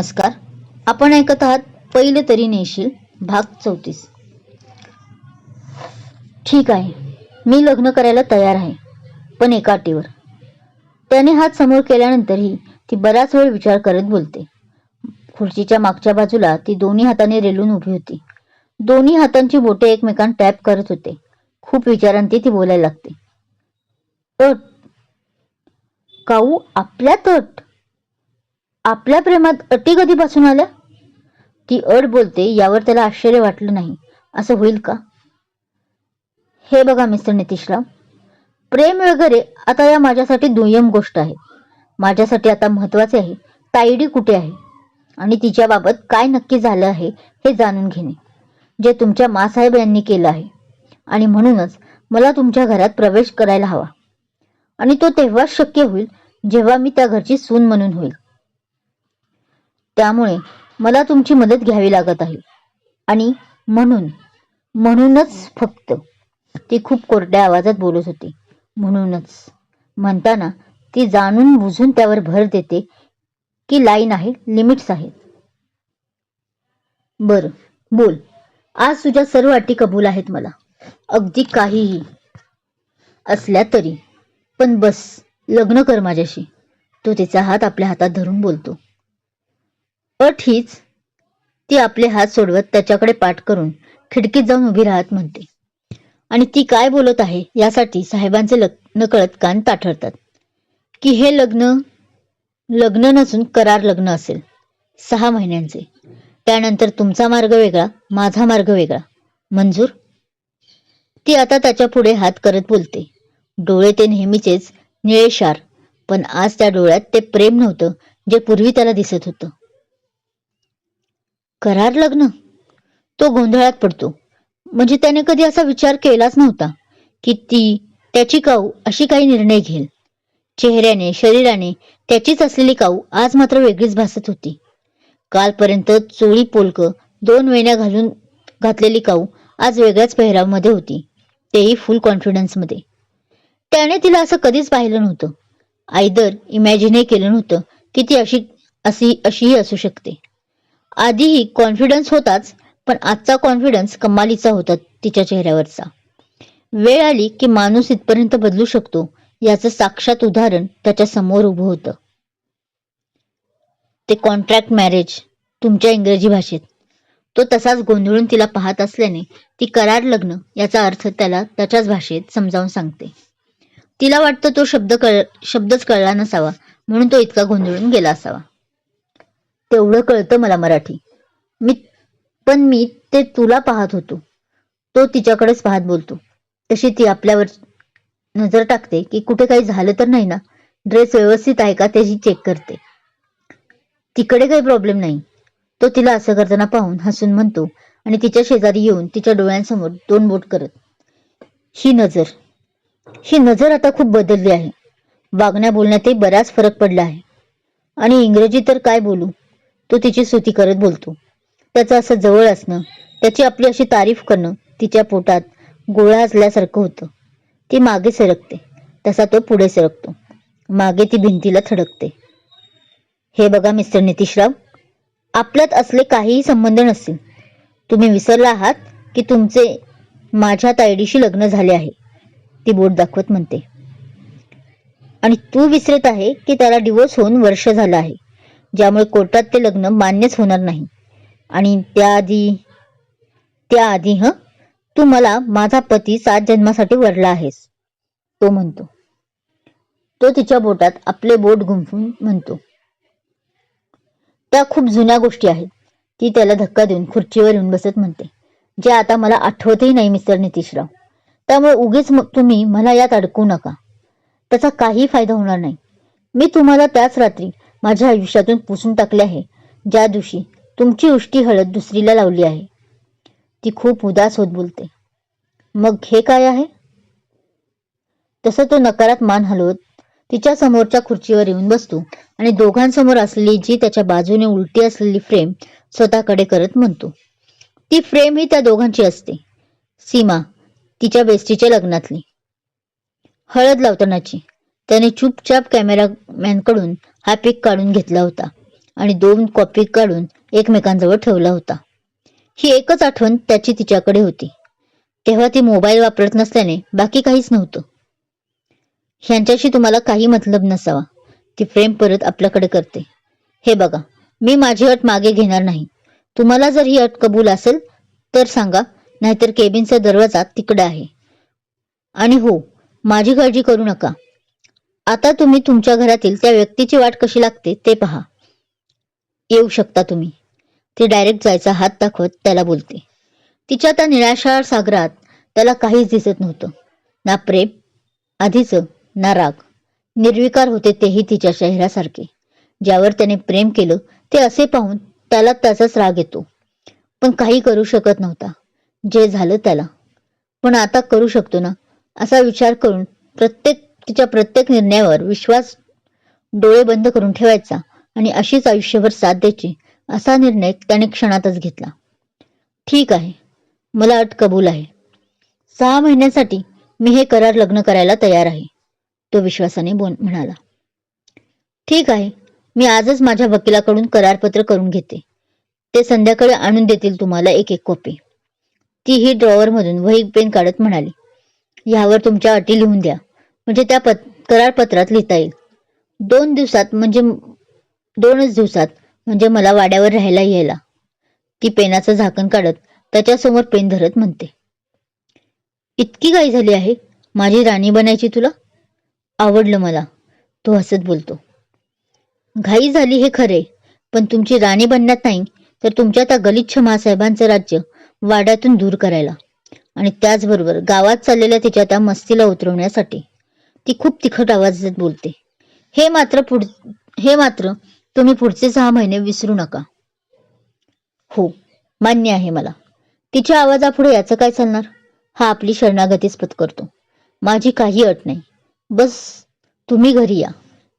नमस्कार. आपण ऐकत आहात पहिले तरी नेशील भाग चौतीस. ठीक आहे. मी लग्न करायला तयार आहे पण एका अटीवर. त्याने हात समोर केल्यानंतरही ती बराच वेळ विचार करत बोलते. खुर्चीच्या मागच्या बाजूला ती दोन्ही हाताने रेलून उभी होती. दोन्ही हातांची बोटे एकमेकांना टॅप करत होते. खूप विचारांती ती बोलायला लागते. अट. काऊ आपल्या तट? आपल्या प्रेमात अटी कधीपासून आल्या? ती अट बोलते यावर त्याला आश्चर्य वाटलं नाही. असं होईल का? हे बघा मिस्टर नितीशराव. प्रेम वगैरे आता या माझ्यासाठी दुय्यम गोष्ट आहे. माझ्यासाठी आता महत्त्वाचे आहे. ताईडी कुठे आहे? आणि तिच्याबाबत काय नक्की झालं आहे हे जाणून घेणे. जे तुमच्या मासाहेब यांनी केलं आहे. आणि म्हणूनच मला तुमच्या घरात प्रवेश करायला हवा. आणि तो तेव्हाच शक्य होईल जेव्हा मी त्या घरची सून म्हणून होईल. त्यामुळे मला तुमची मदत घ्यावी लागत आहे. आणि म्हणून म्हणूनच फक्त ती खूप कोरड्या आवाजात बोलत होती. म्हणूनच. म्हणताना ती जाणून बुजून त्यावर भर देते की लाईन आहे लिमिट्स आहेत. बर बोल. आज तुझ्या सर्व अटी कबूल आहेत मला. अगदी काहीही असल्या तरी. पण बस लग्न कर माझ्याशी. तो तिचा हात आपल्या हातात धरून बोलतो. अट हीच ती आपले हात सोडवत त्याच्याकडे पाठ करून खिडकीत जाऊन उभी राहत म्हणते. आणि ती काय बोलत आहे यासाठी साहेबांचे लग नकळत कान ताठरतात. की हे लग्न लग्न नसून करार लग्न असेल. सहा महिन्यांचे. त्यानंतर तुमचा मार्ग वेगळा माझा मार्ग वेगळा. मंजूर? ती आता त्याच्या पुढे हात करत बोलते. डोळे ते नेहमीचेच निळेशार पण आज त्या डोळ्यात ते प्रेम नव्हतं जे पूर्वी त्याला दिसत होतं. करार लग्न? तो गोंधळात पडतो. म्हणजे त्याने कधी असा विचार केलाच नव्हता की ती त्याची काऊ अशी काही निर्णय घेईल. चेहऱ्याने शरीराने त्याचीच असलेली काऊ आज मात्र वेगळीच भासत होती. कालपर्यंत चोळी पोलक दोन वेण्या घालून घातलेली काऊ आज वेगळ्याच पेहरावमध्ये होती. तेही फुल कॉन्फिडन्समध्ये त्याने तिला असं कधीच पाहिलं नव्हतं. आयदर इमॅजिनही केलं नव्हतं की ती अशी अशी अशीही असू शकते. आधीही कॉन्फिडन्स होताच पण आजचा कॉन्फिडन्स कमालीचा होता तिच्या चेहऱ्यावरचा. वेळ आली की माणूस इथपर्यंत बदलू शकतो याचं साक्षात उदाहरण त्याच्यासमोर उभं होतं. ते कॉन्ट्रॅक्ट मॅरेज तुमच्या इंग्रजी भाषेत. तो तसाच गोंधळून तिला पाहत असल्याने ती करार लग्न याचा अर्थ त्याला त्याच्याच भाषेत समजावून सांगते. तिला वाटतं तो शब्द कळ शब्दच कळला नसावा म्हणून तो इतका गोंधळून गेला असावा. तेवढं कळतं मला मराठी. मी पण मी ते तुला पाहत होतो. तो तिच्याकडेच पाहत बोलतो. तशी ती आपल्यावर नजर टाकते की कुठे काही झालं तर नाही ना? ड्रेस व्यवस्थित आहे का त्याची चेक करते. तिकडे काही प्रॉब्लेम नाही. तो तिला असं करताना पाहून हसून म्हणतो आणि तिच्या शेजारी येऊन तिच्या डोळ्यांसमोर दोन बोट करत. ही नजर. ही नजर आता खूप बदलली आहे. वागण्या बोलण्यातही बराच फरक पडला आहे. आणि इंग्रजी तर काय बोलू? तो तिची स्तुती करत बोलतो. त्याचं असं जवळ असणं त्याची आपली अशी तारीफ करणं तिच्या पोटात गोळा असल्यासारखं होतं. ती मागे सरकते तसा तो पुढे सरकतो. मागे ती भिंतीला थडकते. हे बघा मिस्टर नितीशराव आपल्यात असले काहीही संबंध नसतील. तुम्ही विसरला आहात की तुमचे माझ्या तायडीशी लग्न झाले आहे. ती बोट दाखवत म्हणते. आणि तू विसरत आहे की त्याला डिवोर्स होऊन वर्ष झालं आहे. ज्यामुळे कोर्टात ते लग्न मान्यच होणार नाही. आणि त्याआधी त्याआधी ह? तू मला माझा पती सात जन्मासाठी वरला आहेस तो म्हणतो. तो तिच्या बोटात आपले बोट गुंफून म्हणतो. त्या खूप जुन्या गोष्टी आहेत. ती त्याला धक्का देऊन खुर्चीवर येऊन बसत म्हणते. जे आता मला आठवतही नाही मिस्टर नितीशराव. त्यामुळे उगीच मग तुम्ही मला यात अडकू नका. त्याचा काही फायदा होणार नाही. मी तुम्हाला त्याच रात्री माझ्या आयुष्यातून पुसून टाकले आहे. ज्या दिवशी तुमची उष्टी हळद दुसरीला लावली आहे ती खूप उदास होत बोलते. मग हे काय आहे? तसं तो नकारात मान हलवत तिच्या समोरच्या खुर्चीवर येऊन बसतो आणि दोघांसमोर असलेली जी त्याच्या बाजूने उलटी असलेली फ्रेम स्वतःकडे करत म्हणतो. ती फ्रेम ही त्या दोघांची असते. सीमा तिच्या बेस्टीच्या लग्नातली. हळद लावतानाची. त्याने चुपचाप कॅमेरामॅनकडून हा पिक काढून घेतला होता आणि दोन कॉपी काढून एकमेकांजवळ ठेवला होता. ही एकच आठवण त्याची तिच्याकडे होती. तेव्हा ती मोबाईल वापरत नसल्याने बाकी काहीच नव्हतं. ह्यांच्याशी तुम्हाला काही मतलब नसावा. ती फ्रेम परत आपल्याकडे करते. हे बघा मी माझी अट मागे घेणार नाही. तुम्हाला जर ही अट कबूल असेल तर सांगा नाहीतर केबिनचा दरवाजा तिकडे आहे. आणि हो माझी काळजी करू नका. आता तुम्ही तुमच्या घरातील त्या व्यक्तीची वाट कशी लागते ते पहा. येऊ शकता तुम्ही. ती डायरेक्ट जायचा हात दाखवत त्याला बोलते. तिच्या त्या निराशाळ सागरात त्याला काहीच दिसत नव्हतं. ना प्रेम आधीच ना राग. निर्विकार होते तेही तिच्या चेहऱ्यासारखे. ज्यावर त्याने प्रेम केलं ते असे पाहून त्याला त्याचाच राग येतो. पण काही करू शकत नव्हता. जे झालं त्याला. पण आता करू शकतो ना असा विचार करून प्रत्येक तिच्या प्रत्येक निर्णयावर विश्वास डोळे बंद करून ठेवायचा आणि अशीच आयुष्यभर साथ द्यायची असा निर्णय त्याने क्षणातच घेतला. ठीक आहे मला अट कबूल आहे. सहा महिन्यासाठी मी हे करार लग्न करायला तयार आहे तो विश्वासाने बोल म्हणाला. ठीक आहे मी आजच माझ्या वकिलाकडून करारपत्र करून घेते. ते संध्याकाळी आणून देतील तुम्हाला एक एक कॉपी. ती ही ड्रॉवरमधून वही पेन काढत म्हणाली. यावर तुमच्या अटी लिहून द्या. म्हणजे त्या पत करारपत्रात लिहिता येईल. दोन दिवसात म्हणजे दोनच दिवसात म्हणजे मला वाड्यावर राहायला यायला. ती पेनाचं झाकण काढत त्याच्यासमोर पेन धरत म्हणते. इतकी घाई झाली आहे माझी राणी बनायची तुला? आवडलं मला तो हसत बोलतो. घाई झाली हे खरे पण तुमची राणी बनण्यात नाही तर तुमच्या त्या गलिच्छ महासाहेबांचं राज्य वाड्यातून दूर करायला. आणि त्याचबरोबर गावात चाललेल्या तिच्या त्या मस्तीला उतरवण्यासाठी. ती खूप तिखट आवाजात बोलते. हे मात्र पुढ हे मात्र तुम्ही पुढचे सहा महिने विसरू नका. हो मान्य आहे मला. तिच्या आवाजापुढे याचं काय चालणार? हा आपली शरणागतीच पत्करतो. माझी काही अट नाही. बस तुम्ही घरी या.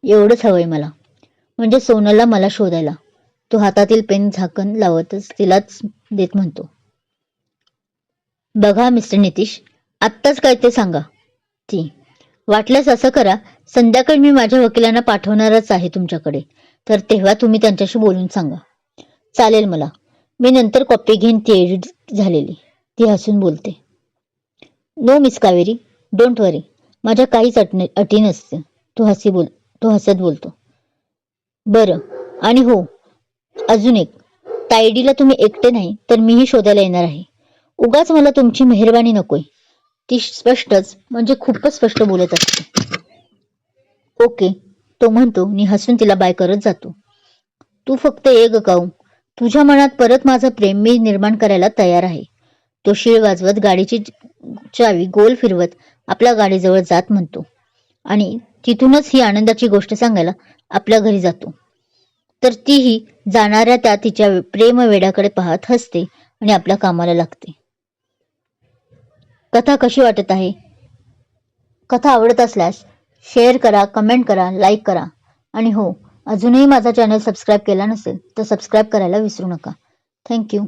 एवढंच हवंय मला. म्हणजे सोनलला मला शोधायला. तो हातातील पेन झाकण लावतच तिलाच देत म्हणतो. बघा मिस्टर नितीश आत्ताच काय ते सांगा. ती वाटल्यास असं करा संध्याकाळी मी माझ्या वकिलांना पाठवणारच आहे तुमच्याकडे. तर तेव्हा तुम्ही त्यांच्याशी बोलून सांगा. चालेल मला. मी नंतर कॉपी घेईन ती एडिट झालेली. ती हसून बोलते. No miss Kaveri don't worry माझ्या काहीच अटने अटी नसते. तो हसी बोल तो हसत बोलतो. बरं. आणि हो अजून एक. तायडीला तुम्ही एकटे नाही तर मीही शोधायला येणार आहे. उगाच मला तुमची मेहरबानी नकोय. ती स्पष्टच म्हणजे खूपच स्पष्ट बोलत असते. ओके तो म्हणतो मी हसून तिला बाय करत जातो. तू फक्त ये ग काऊ. तुझ्या मनात परत माझं प्रेम मी निर्माण करायला तयार आहे. तो शिळ वाजवत गाडीची चावी गोल फिरवत आपल्या गाडीजवळ जात म्हणतो. आणि तिथूनच ही आनंदाची गोष्ट सांगायला आपल्या घरी जातो. तर तीही जाणाऱ्या त्या तिच्या प्रेम वेड्याकडे पाहत हसते आणि आपल्या कामाला लागते. कथा कशी वाटत आहे? कथा आवडत असल्यास शेअर करा कमेंट करा लाईक करा. आणि हो अजूनही माझा चॅनल सबस्क्राईब केला नसेल तर सबस्क्राईब करायला विसरू नका. थँक्यू